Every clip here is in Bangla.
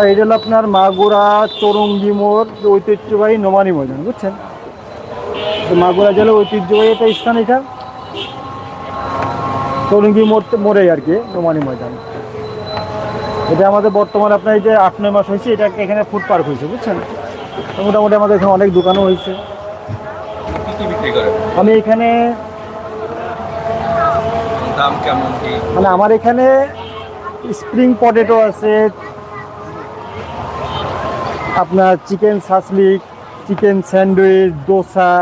এটা হলো আপনার মাগুরা চৌরঙ্গি মোড় ঐতিহ্যবাহী নোমানি ময়দান বুঝছেন? তো মাগুরা জেলার ঐতিহ্যবাহী একটা স্থান এটা। চৌরঙ্গি মোড় মোড়ে আর কি নোমানি ময়দান। এটা আমাদের বর্তমানে আপনার এই যে আট নয় মাস হয়েছে এটা এখানে ফুড পার্ক হয়েছে বুঝছেন? মোটামুটি আমাদের এখানে অনেক দোকানও হয়েছে। আমি এখানে দাম কেমন মানে আমার এখানে স্প্রিং পটেটো আছে আপনার chicken shashlik chicken sandwich, dosa,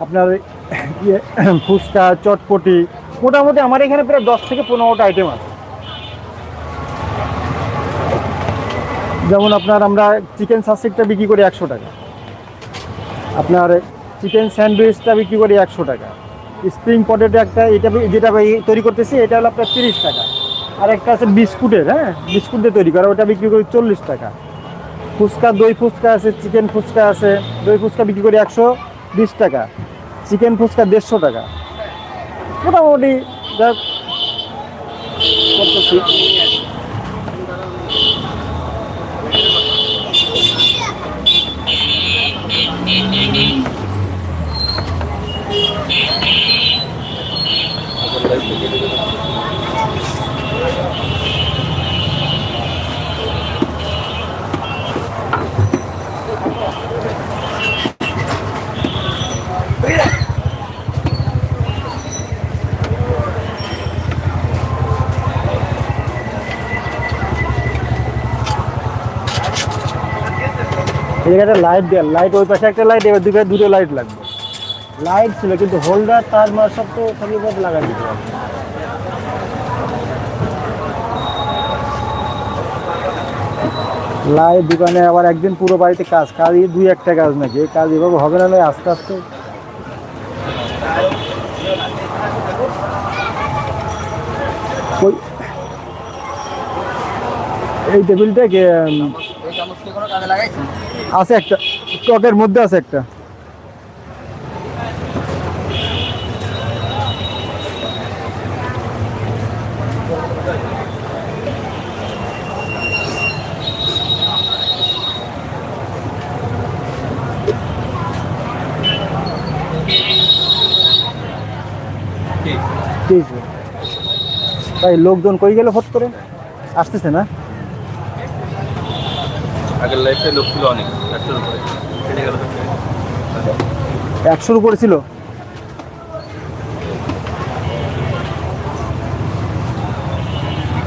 আপনার ইয়ে ফুচকা, চটপটি। মোটামুটি আমার এখানে প্রায় দশ থেকে পনেরোটা আইটেম আছে। যেমন আপনার আমরা চিকেন সাসলিকটা বিক্রি করি একশো টাকা। আপনার চিকেন স্যান্ডউইচটা বিক্রি করি একশো টাকা। স্প্রিং পটেটো একটা, এটা যেটা তৈরি করতেছি, এটা হলো আপনার তিরিশ টাকা। আর একটা আছে বিস্কুটের হ্যাঁ? বিস্কুট দিয়ে তৈরি করা, ওটা বিক্রি করি চল্লিশ টাকা। ফুচকা, দই ফুচকা আছে চিকেন ফুচকা আছে। দই ফুচকা বিক্রি করি একশো বিশ টাকা। চিকেন ফুচকা দেড়শো টাকা। মোটামুটি, যাক, করতেছি। জায়গাটা লাইট দেওয়ার লাইট ওই পাশে একটা লাইট এবার দুই পাশে দুটো লাইট লাগবে। লাইট ছিল, কিন্তু হোল্ডার তার মার সব তো খালি এবার লাগাই দিতে লাইট দোকানে আবার একদিন পুরো বাড়িতে কাজ কাজ দুই একটা কাজ নাকি কাজ এভাবে হবে না, নয়, আস্তে আস্তে। ওই- এই টেবিলটা আছে একটা টকের মধ্যে আছে একটা। তাই লোকজন কই গেল ফট করে? আসতেছে না? আগের লাইফে লোক ছিল অনেক একশোর উপরে। কেটে গেল একশোর উপরে ছিল?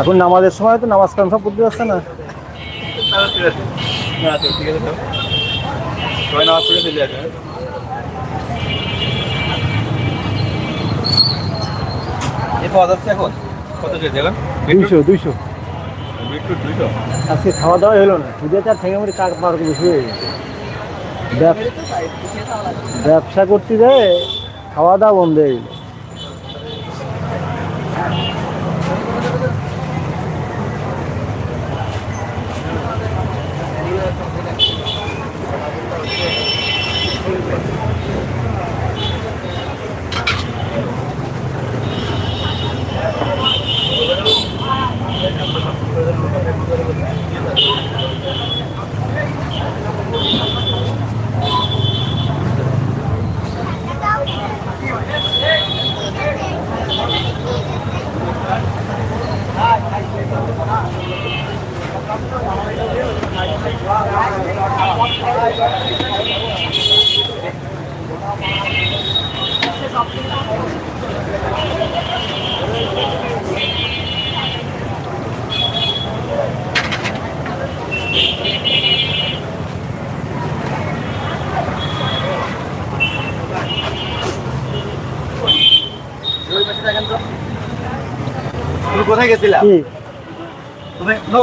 এখন নামাজের সময় তো নামাজ কাম সব পড়তে যাচ্ছে না। এখন? কত দুইশো দুইশো। আজকে খাওয়া দাওয়া হলো না। খুঁজে তার ঠেঙে মুড়ি কাক করে শুয়ে গেছে ব্যব- ব্যবসা করতে যায়, খাওয়া দাওয়া বন্ধ হয়ে গেল। তুমি কোথায় গেছিলা? কি? তুমি নো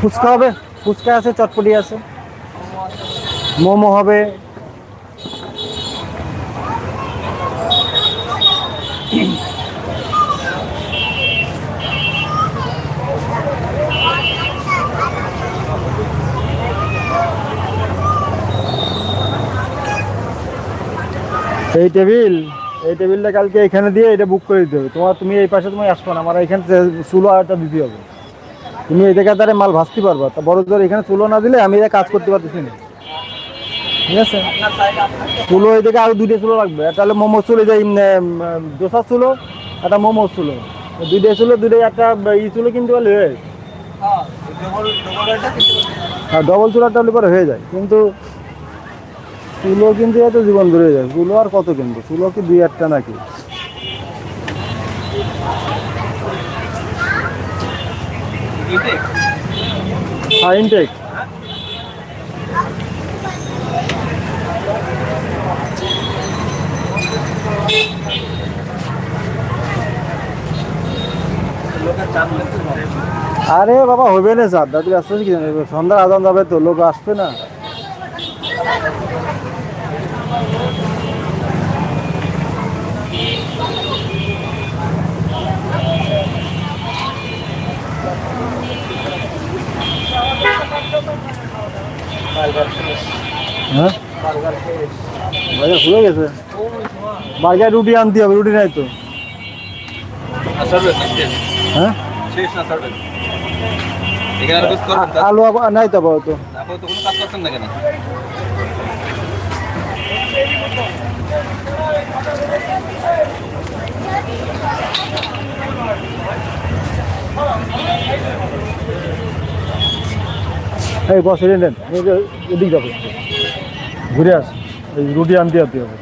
ফুচকা হবে ফুচকা আছে চটপটি আছে। মোমো হবে। এই টেবিল। এই টেবিলটা কালকে এখানে দিয়ে এটা বুক করে দিতে হবে। তোমার তুমি এই পাশে তুমি আসব না আমার এখানে চুলো আরেকটা দিতে হবে। তুমি এই জায়গায় তারে মাল ভাজতে পারবা। তা বড় ধর এখানে চুলো না দিলে আমি এটা কাজ করতে পারতেছি না। ঠিক আছে? চুলো এই দিকে আরও দুইটা চুলো লাগবে একটা হলো মোমো চুলো যে দোসার চুলো একটা মোমো চুলো। দুইটা চুলো দুইটা একটা ই চুলো কিনতে পারলে হয়ে যায়। হ্যাঁ ডবল চুলাটা হলে পরে হয়ে যায়। কিন্তু চুলো কিন্তু এত জীবন ধরে যায়। চুলো আর কত কিনবো? চুলো কি দুই একটা নাকি? হ্যাঁ আরে বাবা, হবে না স্যার দাদু আসতে কি জানে, সন্ধ্যা আদান যাবে তো, লোক আসবে না। হ্যাঁ? বাজার খুলে গেছে। বাজার রুটি আনতে হবে, রুটি নাই তো। হ্যাঁ? আলু নাই তো আপাতত। এই বস এদিক যাবে। ঘুরে আস এই রুটি আনতে যেতে হবে।